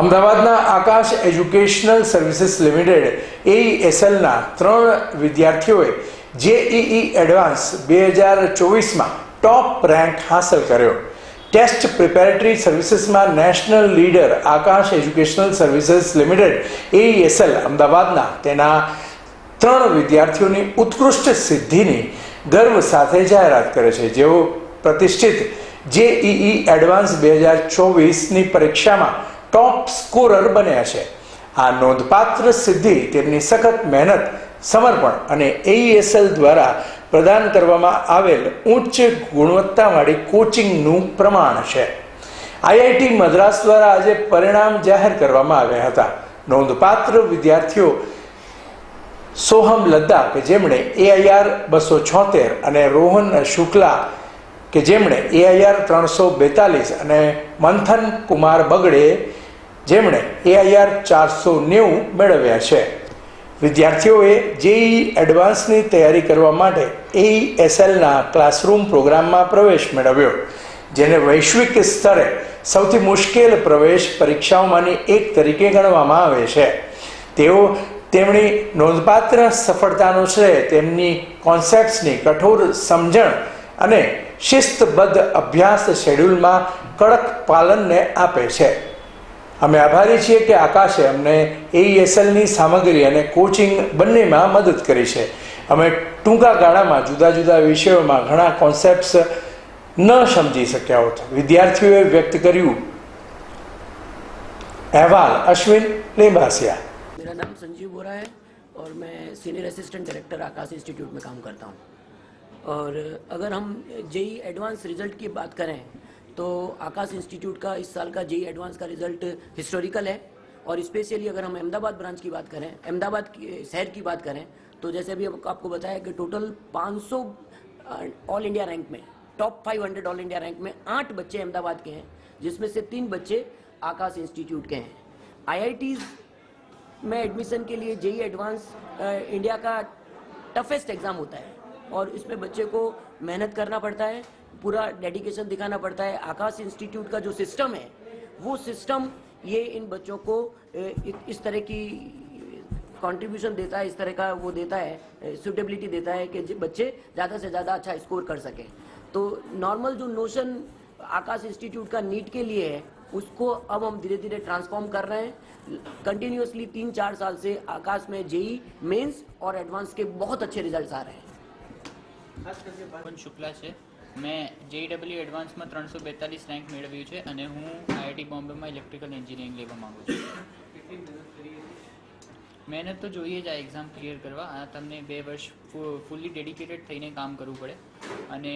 અમદાવાદના Aakash educational services limited એઈએસએલના ત્રણ વિદ્યાર્થીઓએ જેઈઈ એડવાન્સ બે હજાર ચોવીસમાં ટોપ રેન્ક હાંસલ કર્યો. Test preparatory સર્વિસીસમાં national leader Aakash educational services limited AESL અમદાવાદના તેના ત્રણ વિદ્યાર્થીઓની ઉત્કૃષ્ટ સિદ્ધિની ગર્વ સાથે જાહેરાત કરે છે. જેઓ પ્રતિષ્ઠિત જેઈઈ એડવાન્સ બે હજાર ચોવીસની પરીક્ષામાં ટોપ સ્કોરર બન્યા છે. આ નોંધપાત્ર સિદ્ધિ તેમની સખત મહેનત, સમર્પણ અને એઈએસએલ દ્વારા પ્રદાન કરવામાં આવેલ ઉચ્ચ ગુણવત્તાવાળી કોચિંગનું પ્રમાણ છે. આઈઆઈટી મદ્રાસ દ્વારા આજે પરિણામ જાહેર કરવામાં આવ્યા હતા. નોંધપાત્ર વિદ્યાર્થીઓ સોહમ લદ્દા કે જેમણે એઆઈઆર બસો છોતેર અને રોહન શુક્લા, કે જેમણે એઆઈઆર ત્રણસો બેતાલીસ અને મંથન કુમાર બગડે જેમણે એઆઈઆર ચારસો નેવું મેળવ્યા છે. વિદ્યાર્થીઓએ જેઈ એડવાન્સની તૈયારી કરવા માટે એઈએસએલના ક્લાસરૂમ પ્રોગ્રામમાં પ્રવેશ મેળવ્યો, જેને વૈશ્વિક સ્તરે સૌથી મુશ્કેલ પ્રવેશ પરીક્ષાઓમાંની એક તરીકે ગણવામાં આવે છે. તેઓ તેમની નોંધપાત્ર સફળતાનો શ્રેય, તેમની કોન્સેપ્ટ્સની કઠોર સમજણ અને શિસ્તબદ્ધ અભ્યાસ શેડ્યુલમાં કડક પાલનને આપે છે. અમે આભારી છીએ કે આકાશે અમને એઈએસએલની સામગ્રી અને કોચિંગ બંનેમાં મદદ કરી છે અમે ટૂંકા ગાળામાં જુદા જુદા વિષયોમાં ઘણા કોન્સેપ્ટ્સ ન સમજી શક્યા હોત વિદ્યાર્થીઓએ વ્યક્ત કર્યું અહેવાલ અશ્વિન લેંબાસિયા मेरा नाम संजीव बोरा है और मैं senior assistant director Akash institute में काम करता हूँ और अगर हम जेई एडवांस रिजल्ट की बात करें तो आकाश इंस्टीट्यूट का इस साल का जेई एडवांस का रिज़ल्ट हिस्टोरिकल है। और स्पेशली अगर हम अहमदाबाद ब्रांच की बात करें, अहमदाबाद शहर की बात करें तो जैसे अभी आपको बताया कि टोटल 500 ऑल इंडिया रैंक में, टॉप 500 ऑल इंडिया रैंक में आठ बच्चे अहमदाबाद के हैं, जिसमें से तीन बच्चे आकाश इंस्टीट्यूट के हैं। आईआईटीज़ में एडमिशन के लिए जेई एडवांस इंडिया का टफेस्ट एग्ज़ाम होता है। और इसमें बच्चे को मेहनत करना पड़ता है, पूरा डेडिकेशन दिखाना पड़ता है। आकाश इंस्टीट्यूट का जो सिस्टम है, वो सिस्टम ये इन बच्चों को इस तरह की कंट्रीब्यूशन देता है, इस तरह का वो देता है सुटेबिलिटी देता है कि बच्चे ज़्यादा से ज़्यादा अच्छा स्कोर कर सकें। तो नॉर्मल जो नोशन आकाश इंस्टीट्यूट का नीट के लिए है, उसको अब हम धीरे धीरे ट्रांसफॉर्म कर रहे हैं। कंटिन्यूसली तीन चार साल से आकाश में जेई मेंस और एडवांस के बहुत अच्छे रिजल्ट्स आ रहे हैं। પણ શુક્લા છે. મેં જેઈડબલ્યુ એડવાન્સમાં ત્રણસો બેતાલીસ રેન્ક મેળવ્યું છે અને હું આઈઆઈટી બોમ્બેમાં ઇલેક્ટ્રિકલ એન્જિનિયરિંગ લેવા માંગુ છું. મહેનત તો જોઈએ જ આ એક્ઝામ ક્લિયર કરવા. આ તમને બે વર્ષ ફૂલ્લી ડેડિકેટેડ થઈને કામ કરવું પડે. અને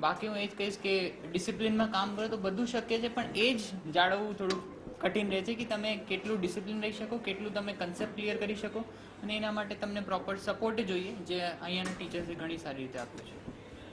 બાકી હું એ જ કહીશ કે ડિસિપ્લિનમાં કામ કરો તો બધું શક્ય છે, પણ એ જ જાળવવું થોડું કઠિન રહે છે કે તમે કેટલું ડિસિપ્લિન રહી શકો, કેટલું તમે કન્સેપ્ટ ક્લિયર કરી શકો અને એના માટે તમને પ્રોપર સપોર્ટ જોઈએ, જે અહીંયાના ટીચર્સે ઘણી સારી રીતે આપ્યો છે.